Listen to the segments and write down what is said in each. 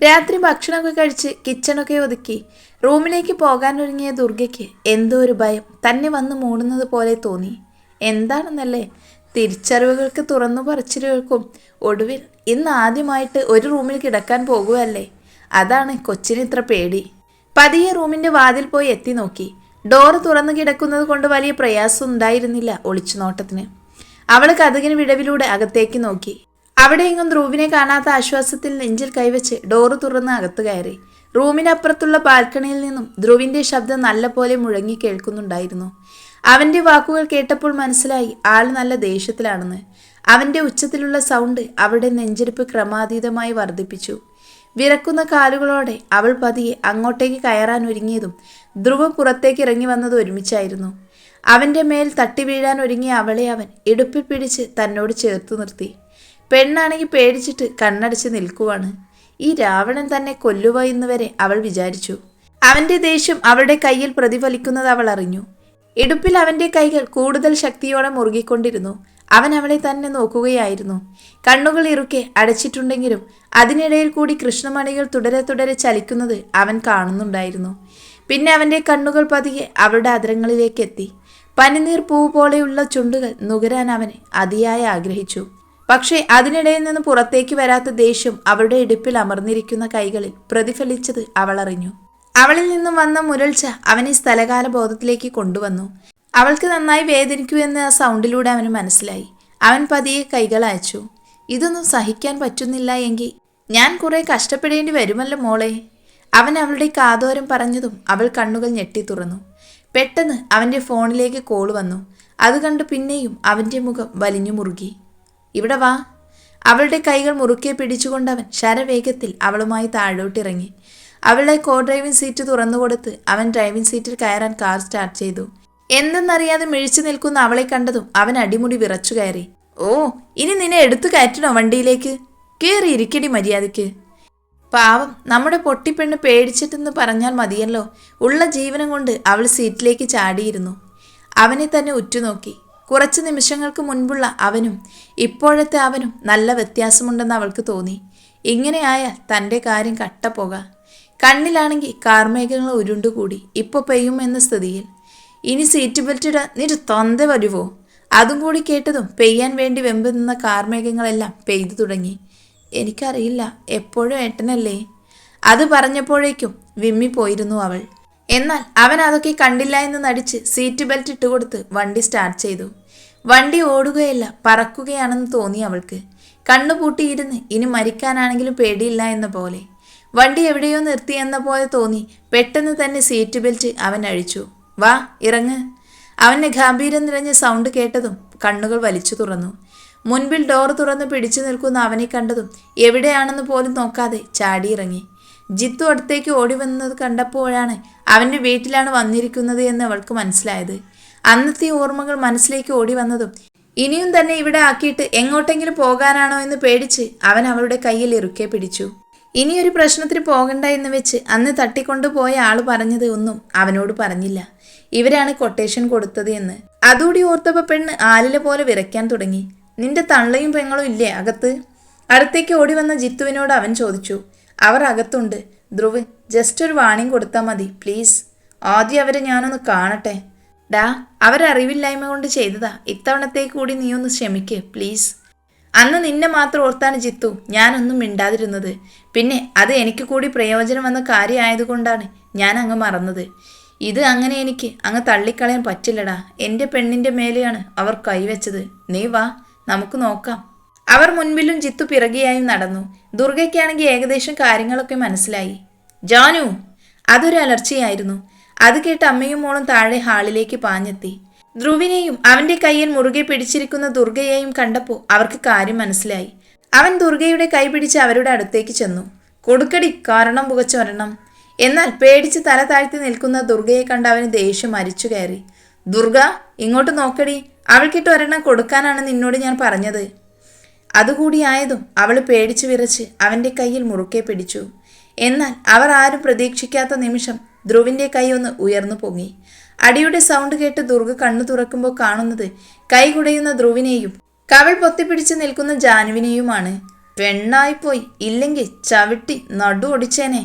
രാത്രി ഭക്ഷണമൊക്കെ കഴിച്ച് കിച്ചണൊക്കെ ഒതുക്കി. റൂമിലേക്ക് പോകാനൊരുങ്ങിയ ദുർഗയ്ക്ക് എന്തോ ഒരു ഭയം തന്നെ വന്ന് മൂടുന്നത് പോലെ തോന്നി. എന്താണെന്നല്ലേ? തിരിച്ചറിവുകൾക്ക് തുറന്നു പറച്ചിലുകൾക്കും ഒടുവിൽ ഇന്ന് ആദ്യമായിട്ട് ഒരു റൂമിൽ കിടക്കാൻ പോകുകയല്ലേ? അതാണ് കൊച്ചിന് ഇത്ര പേടി. പതിയെ റൂമിന്റെ വാതിൽ പോയി എത്തി നോക്കി. ഡോർ തുറന്നു കിടക്കുന്നത് കൊണ്ട് വലിയ പ്രയാസം ഉണ്ടായിരുന്നില്ല ഒളിച്ചു നോട്ടത്തിന് അവൾ കഥകിന് വിടവിലൂടെ അകത്തേക്ക് നോക്കി. അവിടെയെങ്ങും ധ്രുവിനെ കാണാത്ത ആശ്വാസത്തിൽ നെഞ്ചിൽ കൈവച്ച് ഡോറ് തുറന്ന് അകത്തു കയറി. റൂമിനപ്പുറത്തുള്ള ബാൽക്കണിയിൽ നിന്നും ധ്രുവിന്റെ ശബ്ദം നല്ലപോലെ മുഴങ്ങി കേൾക്കുന്നുണ്ടായിരുന്നു. അവന്റെ വാക്കുകൾ കേട്ടപ്പോൾ മനസ്സിലായി ആൾ നല്ല ദേഷ്യത്തിലാണെന്ന്. അവന്റെ ഉച്ചത്തിലുള്ള സൗണ്ട് അവിടെ നെഞ്ചിരിപ്പ് ക്രമാതീതമായി വർദ്ധിപ്പിച്ചു. വിറക്കുന്ന കാലുകളോടെ അവൾ പതിയെ അങ്ങോട്ടേക്ക് കയറാൻ ഒരുങ്ങിയതും ധ്രുവ പുറത്തേക്ക് ഇറങ്ങി വന്നത് ഒരുമിച്ചായിരുന്നു. അവന്റെ മേൽ തട്ടി വീഴാൻ ഒരുങ്ങിയ അവളെ അവൻ ഇടുപ്പിൽ പിടിച്ച് തന്നോട് ചേർത്ത് നിർത്തി. പെണ്ണാണെങ്കിൽ പേടിച്ചിട്ട് കണ്ണടച്ച് നിൽക്കുവാണ്. ഈ രാവണൻ തന്നെ കൊല്ലുക എന്ന് വരെ അവൾ വിചാരിച്ചു. അവന്റെ ദേഷ്യം അവളുടെ കയ്യിൽ പ്രതിഫലിക്കുന്നത് അവൾ അറിഞ്ഞു. ഇടുപ്പിൽ അവന്റെ കൈകൾ കൂടുതൽ ശക്തിയോടെ മുറുകിക്കൊണ്ടിരുന്നു. അവൻ അവളെ തന്നെ നോക്കുകയായിരുന്നു. കണ്ണുകൾ ഇറുക്കെ അടച്ചിട്ടുണ്ടെങ്കിലും അതിനിടയിൽ കൂടി കൃഷ്ണമണികൾ തുടരെ തുടരെ ചലിക്കുന്നത് അവൻ കാണുന്നുണ്ടായിരുന്നു. പിന്നെ അവന്റെ കണ്ണുകൾ പതിയെ അവളുടെ അതിരങ്ങളിലേക്ക് എത്തി. പനിനീർ പൂവ് പോലെയുള്ള ചുണ്ടുകൾ നുകരാൻ അവൻ അതിയായി ആഗ്രഹിച്ചു. പക്ഷേ അതിനിടയിൽ നിന്ന് പുറത്തേക്ക് വരാത്ത ദേഷ്യം അവളുടെ ഇടുപ്പിൽ അമർന്നിരിക്കുന്ന കൈകളിൽ പ്രതിഫലിച്ചത് അവൾ അറിഞ്ഞു അവളിൽ നിന്നും വന്ന മുരൾച്ച അവനെ സ്ഥലകാല ബോധത്തിലേക്ക് കൊണ്ടുവന്നു. അവൾക്ക് നന്നായി വേദനിക്കൂ എന്ന് ആ സൗണ്ടിലൂടെ അവന് മനസ്സിലായി. അവൻ പതിയെ കൈകൾ അയച്ചു. ഇതൊന്നും സഹിക്കാൻ പറ്റുന്നില്ല എങ്കിൽ ഞാൻ കുറെ കഷ്ടപ്പെടേണ്ടി വരുമല്ലോ മോളെ അവൻ അവളുടെ കാതോരം പറഞ്ഞതും അവൾ കണ്ണുകൾ ഞെട്ടി തുറന്നു. പെട്ടെന്ന് അവന്റെ ഫോണിലേക്ക് കോൾ വന്നു. അത് കണ്ട് പിന്നെയും അവന്റെ മുഖം വലിഞ്ഞു മുറുകി. ഇവിടെ വാ. അവളുടെ കൈകൾ മുറുക്കെ പിടിച്ചുകൊണ്ടവൻ ശരവേഗത്തിൽ അവളുമായി താഴോട്ടിറങ്ങി. അവളുടെ കോ ഡ്രൈവിംഗ് സീറ്റ് തുറന്നുകൊടുത്ത് അവൻ ഡ്രൈവിംഗ് സീറ്റിൽ കയറാൻ കാർ സ്റ്റാർട്ട് ചെയ്തു. എന്തെന്നറിയാതെ മിഴിച്ചു നിൽക്കുന്ന അവളെ കണ്ടതും അവൻ അടിമുടി വിറച്ചു കയറി. ഓ ഇനി നിന്നെ എടുത്തു കയറ്റണോ വണ്ടിയിലേക്ക്? കയറി ഇരിക്കടി മര്യാദയ്ക്ക്. പാവം നമ്മുടെ പൊട്ടിപ്പെണ്ണ് പേടിച്ചിട്ടെന്ന് പറഞ്ഞാൽ മതിയല്ലോ. ഉള്ള ജീവനം കൊണ്ട് അവൾ സീറ്റിലേക്ക് ചാടിയിരുന്നു. അവനെ തന്നെ ഉറ്റുനോക്കി. കുറച്ച് നിമിഷങ്ങൾക്ക് മുൻപുള്ള അവനും ഇപ്പോഴത്തെ അവനും നല്ല വ്യത്യാസമുണ്ടെന്ന് അവൾക്ക് തോന്നി. ഇങ്ങനെയായാൽ തന്റെ കാര്യം കട്ടപ്പോക. കണ്ണിലാണെങ്കിൽ കാർമേഘങ്ങൾ ഉരുണ്ടുകൂടി ഇപ്പോൾ പെയ്യും എന്ന സ്ഥിതിയിൽ. ഇനി സീറ്റ് ബെൽറ്റ് ഇടാൻ നിന്റെ തൊന്ത വരുവോ? അതും കൂടി കേട്ടതും പെയ്യാൻ വേണ്ടി വെമ്പ് നിന്ന കാർമേഘങ്ങളെല്ലാം പെയ്തു തുടങ്ങി. എനിക്കറിയില്ല എപ്പോഴും ഏട്ടനല്ലേ? അത് പറഞ്ഞപ്പോഴേക്കും വിമ്മി പോയിരുന്നു അവൾ. എന്നാൽ അവൻ അതൊക്കെ കണ്ടില്ല എന്ന് നടിച്ച് സീറ്റ് ബെൽറ്റ് ഇട്ടുകൊടുത്ത് വണ്ടി സ്റ്റാർട്ട് ചെയ്തു. വണ്ടി ഓടുകയല്ല പറക്കുകയാണെന്ന് തോന്നി അവൾക്ക്. കണ്ണുപൂട്ടിയിരുന്ന് ഇനി മരിക്കാനാണെങ്കിലും പേടിയില്ല എന്ന പോലെ. വണ്ടി എവിടെയോ നിർത്തി എന്ന പോലെ തോന്നി. പെട്ടെന്ന് തന്നെ സീറ്റ് ബെൽറ്റ് അവൻ അഴിച്ചു. വാ ഇറങ്ങ്. അവന്റെ ഗാംഭീര്യം നിറഞ്ഞ സൗണ്ട് കേട്ടതും കണ്ണുകൾ വലിച്ചു തുറന്നു. മുൻപിൽ ഡോർ തുറന്ന് പിടിച്ചു നിൽക്കുന്ന അവനെ കണ്ടതും എവിടെയാണെന്ന് പോലും നോക്കാതെ ചാടിയിറങ്ങി. ജിത്തു അടുത്തേക്ക് ഓടി വന്നത് കണ്ടപ്പോഴാണ് അവന്റെ വീട്ടിലാണ് വന്നിരിക്കുന്നത് എന്ന് അവൾക്ക് മനസ്സിലായത്. അന്നത്തെ ഓർമ്മകൾ മനസ്സിലേക്ക് ഓടി വന്നതും ഇനിയും തന്നെ ഇവിടെ ആക്കിയിട്ട് എങ്ങോട്ടെങ്കിലും പോകാനാണോ എന്ന് പേടിച്ച് അവൻ അവളുടെ കയ്യിൽ ഇറുക്കെ പിടിച്ചു. ഇനിയൊരു പ്രശ്നത്തിന് പോകണ്ട എന്ന് വെച്ച് അന്ന് തട്ടിക്കൊണ്ടുപോയ ആൾ പറഞ്ഞത് ഒന്നും അവനോട് പറഞ്ഞില്ല. ഇവരാണ് കൊട്ടേഷൻ കൊടുത്തത് എന്ന്. അതുകൂടി ഓർത്തപ്പോ പെണ്ണ് ആലിലെ പോലെ വിറയ്ക്കാൻ തുടങ്ങി. നിന്റെ തള്ളയും പെങ്ങളും ഇല്ലേ അകത്ത്? അടുത്തേക്ക് ഓടി വന്ന ജിത്തുവിനോട് അവൻ ചോദിച്ചു. അവർ അകത്തുണ്ട് ധ്രുവ് ജസ്റ്റ് ഒരു വാണിംഗ് കൊടുത്താൽ മതി പ്ലീസ് ആദ്യം അവരെ ഞാനൊന്ന് കാണട്ടെ. ഡാ അവരറിവില്ലായ്മ കൊണ്ട് ചെയ്തതാ. ഇത്തവണത്തേക്ക് കൂടി നീ ഒന്ന് ക്ഷമിക്ക് പ്ലീസ് അന്ന് നിന്നെ മാത്രം ഓർത്താണ് ജിത്തു ഞാനൊന്നും മിണ്ടാതിരുന്നത്. പിന്നെ അത് എനിക്ക് കൂടി പ്രയോജനം വന്ന കാര്യമായതുകൊണ്ടാണ് ഞാൻ അങ്ങ് മറന്നത്. ഇത് അങ്ങനെ എനിക്ക് അങ്ങ് തള്ളിക്കളയാൻ പറ്റില്ലടാ. എന്റെ പെണ്ണിന്റെ മേലെയാണ് അവർ കൈവച്ചത്. നീ വാ നമുക്ക് നോക്കാം. അവർ മുൻപിലും ജിത്തു പിറകിയായും നടന്നു. ദുർഗയ്ക്കാണെങ്കിൽ ഏകദേശം കാര്യങ്ങളൊക്കെ മനസ്സിലായി. ജാനു അതൊരു അലർച്ചയായിരുന്നു. അത് കേട്ട് അമ്മയും മോളും താഴെ ഹാളിലേക്ക് പാഞ്ഞെത്തി. ധ്രുവിനെയും അവന്റെ കയ്യിൽ മുറുകെ പിടിച്ചിരിക്കുന്ന ദുർഗയെയും കണ്ടപ്പോൾ അവർക്ക് കാര്യം മനസ്സിലായി. അവൻ ദുർഗയുടെ കൈ പിടിച്ച് അവരുടെ അടുത്തേക്ക് ചെന്നു. കൊടുക്കടി കാരണം പുകച്ചൊരണം എന്നാൽ പേടിച്ച് തല താഴ്ത്തി നിൽക്കുന്ന ദുർഗയെ കണ്ട് അവന് ദേഷ്യം മരിച്ചു കയറി. ദുർഗ ഇങ്ങോട്ട് നോക്കടി. അവൾക്കിട്ട് ഒരെണ്ണം കൊടുക്കാനാണ് നിന്നോട് ഞാൻ പറഞ്ഞത്. അതുകൂടിയായതും അവൾ പേടിച്ചു വിറച്ച് അവന്റെ കയ്യിൽ മുറുക്കെ പിടിച്ചു. എന്നാൽ അവർ ആരും പ്രതീക്ഷിക്കാത്ത നിമിഷം ധ്രുവിന്റെ കൈ ഒന്ന് ഉയർന്നു പൊങ്ങി. അടിയുടെ സൗണ്ട് കേട്ട് ദുർഗ കണ്ണു തുറക്കുമ്പോൾ കാണുന്നത് കൈ കുടയുന്ന ധ്രുവിനെയും കവൾ പൊത്തിപ്പിടിച്ച് നിൽക്കുന്ന ജാനുവിനെയുമാണ്. പെണ്ണായിപ്പോയി ഇല്ലെങ്കിൽ ചവിട്ടി നടു ഒടിച്ചേനെ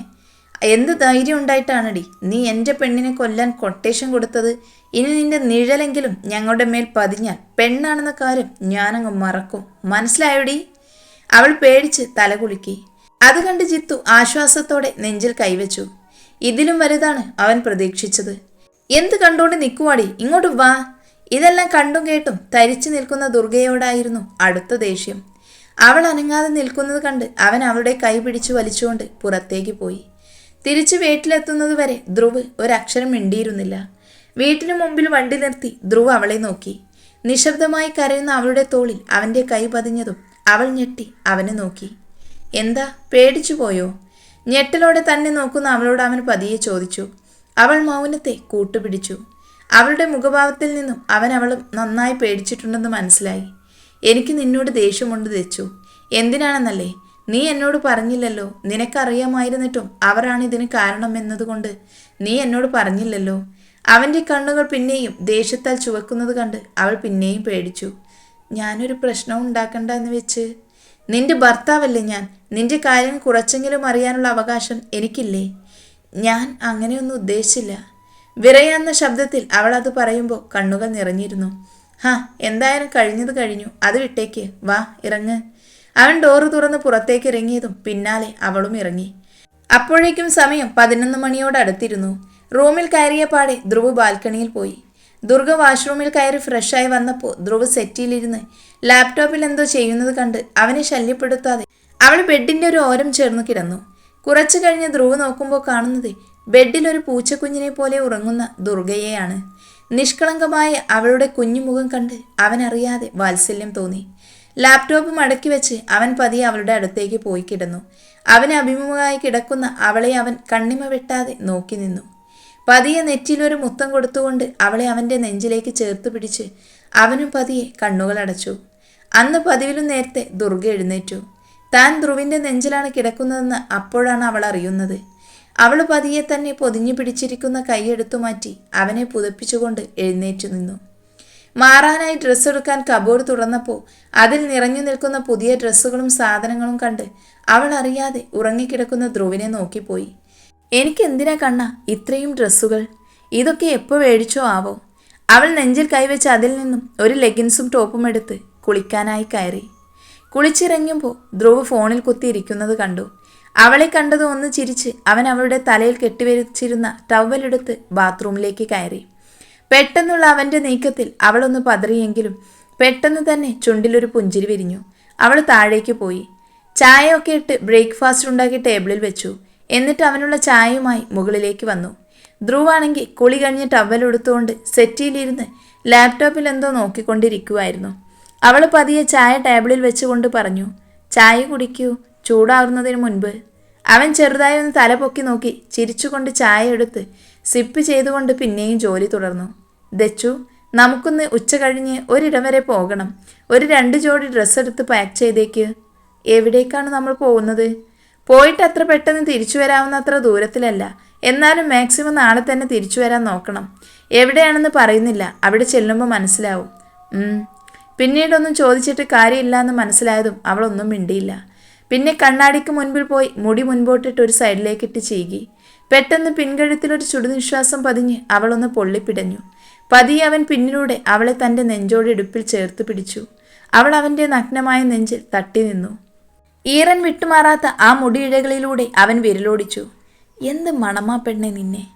എന്ത് ധൈര്യം ഉണ്ടായിട്ടാണടി? നീ എന്റെ പെണ്ണിനെ കൊല്ലാൻ കൊട്ടേഷൻ കൊടുത്തത്. ഇനി നിന്റെ നിഴലെങ്കിലും ഞങ്ങളുടെ മേൽ പതിഞ്ഞാൽ പെണ്ണാണെന്ന കാര്യം ഞാനങ്ങ് മറക്കും. മനസ്സിലായോടി? അവൾ പേടിച്ച് തലകുലുക്കി അത് കണ്ട് ജിത്തു ആശ്വാസത്തോടെ നെഞ്ചിൽ കൈവച്ചു. ഇതിലും വലുതാണ് അവൻ പ്രതീക്ഷിച്ചത്. എന്ത് കണ്ടുകൊണ്ട് നിൽക്കുവാടി ഇങ്ങോട്ട് വാ. ഇതെല്ലാം കണ്ടും കേട്ടും തരിച്ചു നിൽക്കുന്ന ദുർഗയോടായിരുന്നു അടുത്ത ദേഷ്യം. അവൾ അനങ്ങാതെ നിൽക്കുന്നത് കണ്ട് അവൻ അവളുടെ കൈ പിടിച്ചു വലിച്ചുകൊണ്ട് പുറത്തേക്ക് പോയി. തിരിച്ചു വീട്ടിലെത്തുന്നത് വരെ ധ്രുവ് ഒരക്ഷരം മിണ്ടിയിരുന്നില്ല. വീട്ടിനു മുമ്പിൽ വണ്ടി നിർത്തി ധ്രുവ് അവളെ നോക്കി. നിശബ്ദമായി കരയുന്ന അവളുടെ തോളിൽ അവന്റെ കൈ പതിഞ്ഞതും അവൾ ഞെട്ടി അവനെ നോക്കി. എന്താ? പേടിച്ചു പോയോ? ഞെട്ടലോടെ തന്നെ നോക്കുന്ന അവളോട് അവൻ പതിയെ ചോദിച്ചു. അവൾ മൗനത്തെ കൂട്ടുപിടിച്ചു. അവളുടെ മുഖഭാവത്തിൽ നിന്നും അവൻ അവളും നന്നായി പേടിച്ചിട്ടുണ്ടെന്ന് മനസ്സിലായി. എനിക്ക് നിന്നോട് ദേഷ്യമുണ്ട് തെച്ചു. എന്തിനാണെന്നല്ലേ? നീ എന്നോട് പറഞ്ഞില്ലല്ലോ. നിനക്കറിയാമായിരുന്നിട്ടും അവരാണ് ഇതിന് കാരണം എന്നതുകൊണ്ട്. നീ എന്നോട് പറഞ്ഞില്ലല്ലോ. അവന്റെ കണ്ണുകൾ പിന്നെയും ദേഷ്യത്താൽ ചുവക്കുന്നത് കണ്ട് അവൾ പിന്നെയും പേടിച്ചു. ഞാനൊരു പ്രശ്നം ഉണ്ടാക്കണ്ട എന്ന് വെച്ച്. നിന്റെ ഭർത്താവല്ലേ ഞാൻ? നിന്റെ കാര്യം കുറച്ചെങ്കിലും അറിയാനുള്ള അവകാശം എനിക്കില്ലേ? ഞാൻ അങ്ങനെയൊന്നും ഉദ്ദേശിച്ചില്ല. വിറയാന്ന ശബ്ദത്തിൽ അവൾ അത് പറയുമ്പോൾ കണ്ണുകൾ നിറഞ്ഞിരുന്നു. ഹാ എന്തായാലും കഴിഞ്ഞത് കഴിഞ്ഞു. അത് വിട്ടേക്ക്. വാ ഇറങ്ങ്. അവൻ ഡോറ് തുറന്ന് പുറത്തേക്ക് ഇറങ്ങിയതും പിന്നാലെ അവളും ഇറങ്ങി. അപ്പോഴേക്കും സമയം പതിനൊന്ന് മണിയോട് അടുത്തിരുന്നു റൂമിൽ കയറിയ പാടെ ധ്രുവ് ബാൽക്കണിയിൽ പോയി. ദുർഗ വാഷ്റൂമിൽ കയറി ഫ്രഷായി വന്നപ്പോൾ ധ്രുവ് സെറ്റിയിലിരുന്ന് ലാപ്ടോപ്പിൽ എന്തോ ചെയ്യുന്നത് കണ്ട് അവനെ ശല്യപ്പെടുത്താതെ അവൾ ബെഡിന്റെ ഒരു ഓരം ചേർന്ന് കിടന്നു. കുറച്ചു കഴിഞ്ഞ് ധ്രുവ് നോക്കുമ്പോൾ കാണുന്നത് ബെഡിൽ ഒരു പൂച്ചക്കുഞ്ഞിനെ പോലെ ഉറങ്ങുന്ന ദുർഗയെയാണ്. നിഷ്കളങ്കമായ അവളുടെ കുഞ്ഞുമുഖം കണ്ട് അവനറിയാതെ വാത്സല്യം തോന്നി. ലാപ്ടോപ്പ് മടക്കി വെച്ച് അവൻ പതിയെ അവളുടെ അടുത്തേക്ക് പോയി കിടന്നു. അവന് അഭിമുഖമായി കിടക്കുന്ന അവളെ അവൻ കണ്ണിമ വെട്ടാതെ നോക്കി നിന്നു. പതിയെ നെറ്റിലൊരു മുത്തം കൊടുത്തുകൊണ്ട് അവളെ അവന്റെ നെഞ്ചിലേക്ക് ചേർത്ത് പിടിച്ച് അവനും പതിയെ കണ്ണുകൾ അടച്ചു. അന്ന് പതിവിലും നേരത്തെ ദുർഗ എഴുന്നേറ്റു. താൻ ധ്രുവിന്റെ നെഞ്ചിലാണ് കിടക്കുന്നതെന്ന് അപ്പോഴാണ് അവൾ അറിയുന്നത്. അവൾ പതിയെ തന്നെ പൊതിഞ്ഞു പിടിച്ചിരിക്കുന്ന കൈയെടുത്തു മാറ്റി അവനെ പുതപ്പിച്ചുകൊണ്ട് എഴുന്നേറ്റു നിന്നു. മാറാനായി ഡ്രസ്സ് എടുക്കാൻ കബോർഡ് തുറന്നപ്പോൾ അതിൽ നിറഞ്ഞു നിൽക്കുന്ന പുതിയ ഡ്രസ്സുകളും സാധനങ്ങളും കണ്ട് അവൾ അറിയാതെ ഉറങ്ങിക്കിടക്കുന്ന ധ്രുവിനെ നോക്കിപ്പോയി. എനിക്ക് എന്തിനാ കണ്ണ? ഇത്രയും ഡ്രസ്സുകൾ ഇതൊക്കെ എപ്പോൾ മേടിച്ചോ ആവോ? അവൾ നെഞ്ചിൽ കൈവച്ച് അതിൽ നിന്നും ഒരു ലെഗിൻസും ടോപ്പും എടുത്ത് കുളിക്കാനായി കയറി. കുളിച്ചിറങ്ങുമ്പോൾ ധ്രുവ് ഫോണിൽ കുത്തിയിരിക്കുന്നത് കണ്ടു. അവളെ കണ്ടത് ഒന്ന് ചിരിച്ച് അവൻ അവളുടെ തലയിൽ കെട്ടിവരിച്ചിരുന്ന ടവലെടുത്ത് ബാത്റൂമിലേക്ക് കയറി. പെട്ടെന്നുള്ള അവന്റെ നീക്കത്തിൽ അവളൊന്ന് പതറിയെങ്കിലും പെട്ടെന്ന് തന്നെ ചുണ്ടിലൊരു പുഞ്ചിരി വിരിഞ്ഞു. അവൾ താഴേക്ക് പോയി. ചായയൊക്കെ ഇട്ട് ബ്രേക്ക്ഫാസ്റ്റ് ഉണ്ടാക്കി ടേബിളിൽ വെച്ചു. എന്നിട്ട് അവനുള്ള ചായയുമായി മുകളിലേക്ക് വന്നു. ധ്രുവാണെങ്കിൽ കുളി കഴിഞ്ഞ് ടവൽ എടുത്തുകൊണ്ട് സെറ്റിയിലിരുന്ന് ലാപ്ടോപ്പിൽ എന്തോ നോക്കിക്കൊണ്ടിരിക്കുമായിരുന്നു അവൾ പതിയെ ചായ ടേബിളിൽ വെച്ചുകൊണ്ട് പറഞ്ഞു ചായ കുടിക്കൂ ചൂടാവുന്നതിന് മുൻപ്. അവൻ ചെറുതായി ഒന്ന് തല പൊക്കി നോക്കി ചിരിച്ചുകൊണ്ട് ചായ എടുത്ത് സിപ്പ് ചെയ്തുകൊണ്ട് പിന്നെയും ജോലി തുടർന്നു. ദച്ചു നമുക്കൊന്ന് ഉച്ച കഴിഞ്ഞ് ഒരിടം വരെ പോകണം. ഒരു രണ്ട് ജോഡി ഡ്രസ്സ് എടുത്ത് പാക്ക് ചെയ്തേക്ക്. എവിടേക്കാണ് നമ്മൾ പോകുന്നത്? പോയിട്ട് അത്ര പെട്ടെന്ന് തിരിച്ചു വരാവുന്ന അത്ര ദൂരത്തിലല്ല. എന്നാലും മാക്സിമം നാളെ തന്നെ തിരിച്ചു വരാൻ നോക്കണം. എവിടെയാണെന്ന് പറയുന്നില്ല. അവിടെ ചെല്ലുമ്പോൾ മനസ്സിലാവും. പിന്നീടൊന്നും ചോദിച്ചിട്ട് കാര്യമില്ല എന്ന് മനസ്സിലായതും അവളൊന്നും മിണ്ടിയില്ല. പിന്നെ കണ്ണാടിക്ക് മുൻപിൽ പോയി മുടി മുൻപോട്ടിട്ട് ഒരു സൈഡിലേക്കിട്ട് ചീകി. പെട്ടെന്ന് പിൻകഴുത്തിലൊരു ചുടുനിശ്വാസം പതിഞ്ഞ് അവളൊന്ന് പൊള്ളിപ്പിടഞ്ഞു. പതിയെ അവൻ പിന്നിലൂടെ അവളെ തന്റെ നെഞ്ചോട് ഇടുപ്പിൽ ചേർത്ത് പിടിച്ചു. അവൾ അവന്റെ നഗ്നമായ നെഞ്ചിൽ തട്ടി നിന്നു. ഈറൻ വിട്ടുമാറാത്ത ആ മുടിയിഴകളിലൂടെ അവൻ വിരലോടിച്ചു. എന്ത് മണമാ പെണ്ണെ നിന്നെ?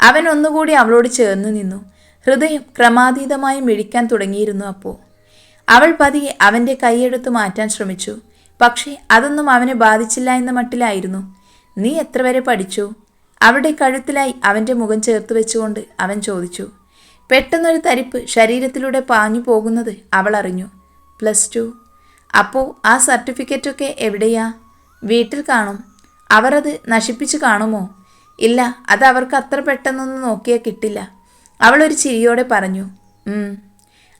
അവൻ ഒന്നുകൂടി അവളോട് ചേർന്ന് നിന്നു. ഹൃദയം ക്രമാതീതമായി മിഴിക്കാൻ തുടങ്ങിയിരുന്നു അപ്പോൾ അവൾ പതിയെ അവന്റെ കൈയെടുത്ത് മാറ്റാൻ ശ്രമിച്ചു. പക്ഷേ അതൊന്നും അവനെ ബാധിച്ചില്ല എന്ന മട്ടിലായിരുന്നു. നീ എത്ര വരെ പഠിച്ചു? അവളുടെ കഴുത്തിലായി അവന്റെ മുഖം ചേർത്ത് വെച്ചുകൊണ്ട് അവൻ ചോദിച്ചു. പെട്ടെന്നൊരു തരിപ്പ് ശരീരത്തിലൂടെ പാഞ്ഞു പോകുന്നത് അവൾ അറിഞ്ഞു. Plus two. അപ്പോൾ ആ സർട്ടിഫിക്കറ്റൊക്കെ എവിടെയാ? വീട്ടിൽ കാണും. അവർ അത് നശിപ്പിച്ച് കാണുമോ? ഇല്ല അത് അവർക്ക് അത്ര പെട്ടെന്നൊന്നും നോക്കിയാൽ കിട്ടില്ല. അവളൊരു ചിരിയോടെ പറഞ്ഞു.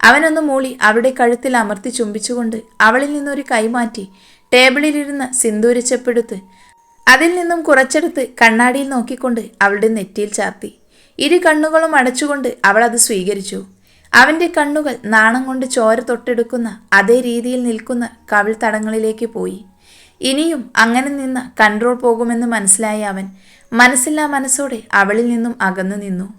അവനൊന്ന് മൂളി അവളുടെ കഴുത്തിൽ അമർത്തി ചുംബിച്ചുകൊണ്ട് അവളിൽ നിന്നൊരു കൈമാറ്റി ടേബിളിലിരുന്ന് സിന്ദൂരച്ചപ്പെടുത്ത് അതിൽ നിന്നും കുറച്ചെടുത്ത് കണ്ണാടിയിൽ നോക്കിക്കൊണ്ട് അവളുടെ നെറ്റിയിൽ ചാർത്തി. ഇരു കണ്ണുകളും അടച്ചുകൊണ്ട് അവൾ അത് സ്വീകരിച്ചു. അവന്റെ കണ്ണുകൾ നാണം കൊണ്ട് ചോര തൊട്ടെടുക്കുന്ന അതേ രീതിയിൽ നിൽക്കുന്ന കവിൾ തടങ്ങളിലേക്ക് പോയി. ഇനിയും അങ്ങനെ നിന്ന് കൺട്രോൾ പോകുമെന്ന് മനസ്സിലായ അവൻ മനസ്സില്ലാ മനസ്സോടെ അവളിൽ നിന്നും അകന്നു നിന്നു.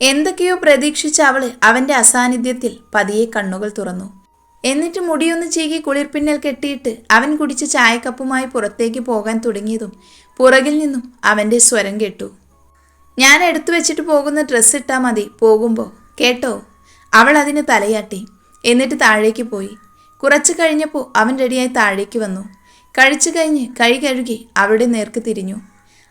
എന്തൊക്കെയോ പ്രതീക്ഷിച്ച അവൾ അവന്റെ അസാന്നിധ്യത്തിൽ പതിയെ കണ്ണുകൾ തുറന്നു. എന്നിട്ട് മുടിയൊന്ന് ചീകി കുളിർപ്പിന്നൽ കെട്ടിയിട്ട് അവൻ കുടിച്ച ചായക്കപ്പുമായി പുറത്തേക്ക് പോകാൻ തുടങ്ങിയതും പുറകിൽ നിന്നും അവന്റെ സ്വരം കേട്ടു. ഞാൻ എടുത്തു വെച്ചിട്ട് പോകുന്ന ഡ്രസ്സ് ഇട്ടാൽ മതി പോകുമ്പോൾ കേട്ടോ? അവൾ അതിന് തലയാട്ടി. എന്നിട്ട് താഴേക്ക് പോയി. കുറച്ച് കഴിഞ്ഞപ്പോൾ അവൻ റെഡിയായി താഴേക്ക് വന്നു. കഴിച്ചു കഴിഞ്ഞ് കൈ കഴുകി അവളുടെ നേർക്ക് തിരിഞ്ഞു.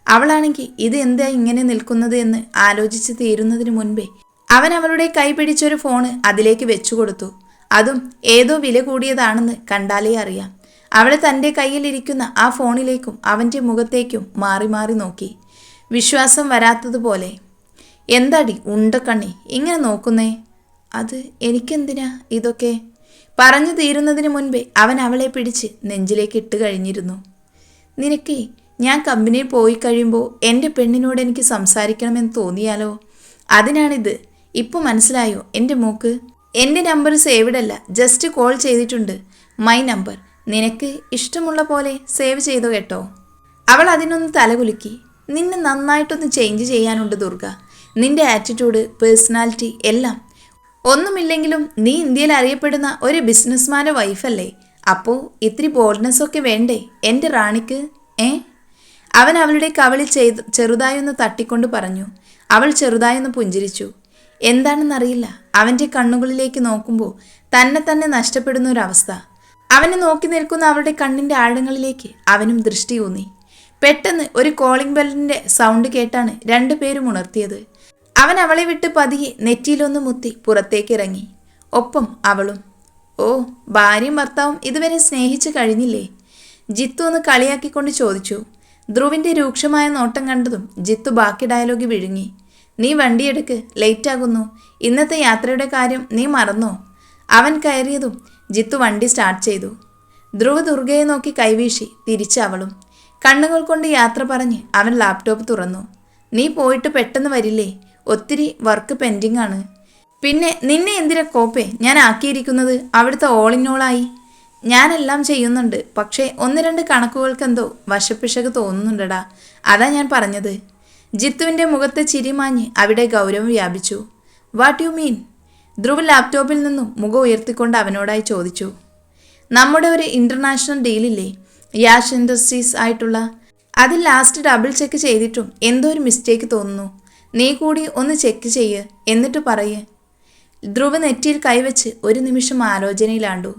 അവളാണെങ്കിൽ ഇത് എന്താ ഇങ്ങനെ നിൽക്കുന്നത് എന്ന് ആലോചിച്ച് തീരുന്നതിന് മുൻപേ അവൻ അവളുടെ കൈ പിടിച്ചൊരു ഫോണ് അതിലേക്ക് വെച്ചു കൊടുത്തു. അതും ഏതോ വില കൂടിയതാണെന്ന് കണ്ടാലേ അറിയാം. അവൾ തന്റെ കയ്യിലിരിക്കുന്ന ആ ഫോണിലേക്കും അവന്റെ മുഖത്തേക്കും മാറി മാറി നോക്കി. വിശ്വാസം വരാത്തതുപോലെ. എന്താടി ഉണ്ടക്കണ്ണി ഇങ്ങനെ നോക്കുന്നേ? അത് എനിക്കെന്തിനാ ഇതൊക്കെ? പറഞ്ഞു തീരുന്നതിന് മുൻപേ അവൻ അവളെ പിടിച്ച് നെഞ്ചിലേക്ക് ഇട്ട് കഴിഞ്ഞിരുന്നു. നിനക്ക് ഞാൻ കമ്പനിയിൽ പോയി കഴിയുമ്പോൾ എന്റെ പെണ്ണിനോട് എനിക്ക് സംസാരിക്കണമെന്ന് തോന്നിയാലോ? അതിനാണിത്. ഇപ്പോൾ മനസ്സിലായോ എന്റെ മോക്ക്? എന്റെ നമ്പർ സേവ്ഡ് അല്ല ജസ്റ്റ് കോൾ ചെയ്തിട്ടുണ്ട്. My number. നിനക്ക് ഇഷ്ടമുള്ള പോലെ സേവ് ചെയ്തോ കേട്ടോ? അവൾ അതിനൊന്ന് തലകുലുക്കി. നിന്നെ നന്നായിട്ടൊന്ന് ചേഞ്ച് ചെയ്യാനുണ്ട് ദുർഗ. നിന്റെ ആറ്റിറ്റ്യൂഡ് പേഴ്സണാലിറ്റി എല്ലാം. ഒന്നുമില്ലെങ്കിലും നീ ഇന്ത്യയിൽ അറിയപ്പെടുന്ന ഒരു ബിസിനസ്മാന്റെ വൈഫല്ലേ അപ്പോൾ ഇത്തിരി ബോൾഡ്നെസ്സൊക്കെ വേണ്ടേ? എന്റെ റാണിക്ക് ഏ? അവൻ അവളുടെ കവളിൽ ചെയ്ത് ചെറുതായൊന്ന് തട്ടിക്കൊണ്ട് പറഞ്ഞു. അവൾ ചെറുതായൊന്ന് പുഞ്ചിരിച്ചു. എന്താണെന്നറിയില്ല. അവന്റെ കണ്ണുകളിലേക്ക് നോക്കുമ്പോൾ തന്നെ തന്നെ നഷ്ടപ്പെടുന്ന ഒരവസ്ഥ അവനെ നോക്കി നിൽക്കുന്ന അവളുടെ കണ്ണിന്റെ ആഴങ്ങളിലേക്ക് അവനും ദൃഷ്ടിയൂന്നി പെട്ടെന്ന് ഒരു കോളിംഗ് ബെല്ലിന്റെ സൗണ്ട് കേട്ടാണ് രണ്ടുപേരും ഉണർത്തിയത്. അവൻ അവളെ വിട്ട് പതിയെ നെറ്റിയിലൊന്ന് മുത്തി പുറത്തേക്ക് ഇറങ്ങി ഒപ്പം അവളും ഓ ഭാര്യയും ഭർത്താവും ഇതുവരെ സ്നേഹിച്ചു കഴിഞ്ഞില്ലേ? ജിത്തു ഒന്ന് കളിയാക്കിക്കൊണ്ട് ചോദിച്ചു. ധ്രുവിന്റെ രൂക്ഷമായ നോട്ടം കണ്ടതും ജിത്തു ബാക്കി ഡയലോഗ് വിഴുങ്ങി. നീ വണ്ടിയെടുക്ക് ലേറ്റ് ആകുന്നു. ഇന്നത്തെ യാത്രയുടെ കാര്യം നീ മറന്നോ? അവൻ കയറിയതും ജിത്തു വണ്ടി സ്റ്റാർട്ട് ചെയ്തു. ധ്രുവ ദുർഗയെ നോക്കി കൈവീശി തിരിച്ച് അവളും കണ്ണുകൾ കൊണ്ട് യാത്ര പറഞ്ഞ് അവൻ ലാപ്ടോപ്പ് തുറന്നു. നീ പോയിട്ട് പെട്ടെന്ന് വരില്ലേ? ഒത്തിരി വർക്ക് പെൻഡിങ് ആണ്. പിന്നെ നിന്നെ എന്തിനാ കോപ്പെ? ഞാൻ ആക്കിയിരിക്കുന്നത് അവിടുത്തെ ഓളായി ഞാനെല്ലാം ചെയ്യുന്നുണ്ട്. പക്ഷേ ഒന്ന് രണ്ട് കണക്കുകൾക്ക് എന്തോ വശപ്പിശക് തോന്നുന്നുണ്ടടാ. അതാ ഞാൻ പറഞ്ഞത്. ജിത്തുവിന്റെ മുഖത്തെ ചിരി ചിരിമാഞ്ഞ് അവിടെ ഗൗരവം വ്യാപിച്ചു. വാട്ട് യു മീൻ ധ്രുവ് ലാപ്ടോപ്പിൽ നിന്നും മുഖം ഉയർത്തിക്കൊണ്ട് അവനോടായി ചോദിച്ചു. നമ്മുടെ ഒരു ഇന്റർനാഷണൽ ഡീലില്ലേ യാഷ് ഇൻഡസ്ട്രീസ് ആയിട്ടുള്ള. അതിൽ ലാസ്റ്റ് ഡബിൾ ചെക്ക് ചെയ്തിട്ടും എന്തോ ഒരു മിസ്റ്റേക്ക് തോന്നുന്നു. നീ കൂടി ഒന്ന് ചെക്ക് ചെയ്യ് എന്നിട്ട് പറയ്. ധ്രുവ് നെറ്റിയിൽ കൈവച്ച് ഒരു നിമിഷം ആലോചനയിലാണ്ടു.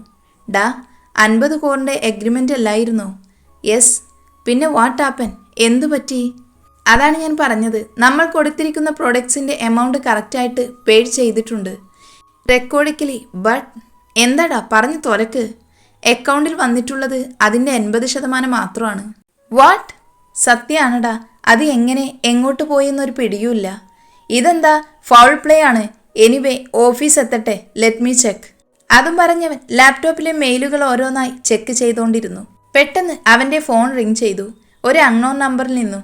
ഡാ അൻപത് കോറിന്റെ എഗ്രിമെന്റ് അല്ലായിരുന്നോ? യെസ് പിന്നെ വാട്ട് ആപ്പൻ എന്തു പറ്റി? അതാണ് ഞാൻ പറഞ്ഞത്. നമ്മൾ കൊടുത്തിരിക്കുന്ന പ്രൊഡക്ട്സിന്റെ എമൗണ്ട് കറക്റ്റായിട്ട് പേഡ് ചെയ്തിട്ടുണ്ട്. റെക്കോർഡിക്കലി ബട്ട് എന്താടാ? പറഞ്ഞു തുലക്ക് അക്കൗണ്ടിൽ വന്നിട്ടുള്ളത് അതിന്റെ എൺപത് ശതമാനം മാത്രമാണ്. വാട്ട് സത്യമാണടാ അത് എങ്ങനെ എങ്ങോട്ട് പോയി എന്നൊരു പിടിയുമില്ല. ഇതെന്താ? ഫൗൾ പ്ലേ ആണ്. എനിവേ ഓഫീസ് എത്തട്ടെ. ലെറ്റ് മീ ചെക്ക് അതും പറഞ്ഞവൻ ലാപ്ടോപ്പിലെ മെയിലുകൾ ഓരോന്നായി ചെക്ക് ചെയ്തുകൊണ്ടിരുന്നു പെട്ടെന്ന് അവന്റെ ഫോൺ റിങ് ചെയ്തു. ഒരു അൺനോൺ നമ്പറിൽ നിന്നു.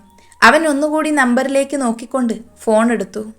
അവൻ ഒന്നുകൂടി നമ്പറിലേക്ക് നോക്കിക്കൊണ്ട് ഫോൺ എടുത്തു.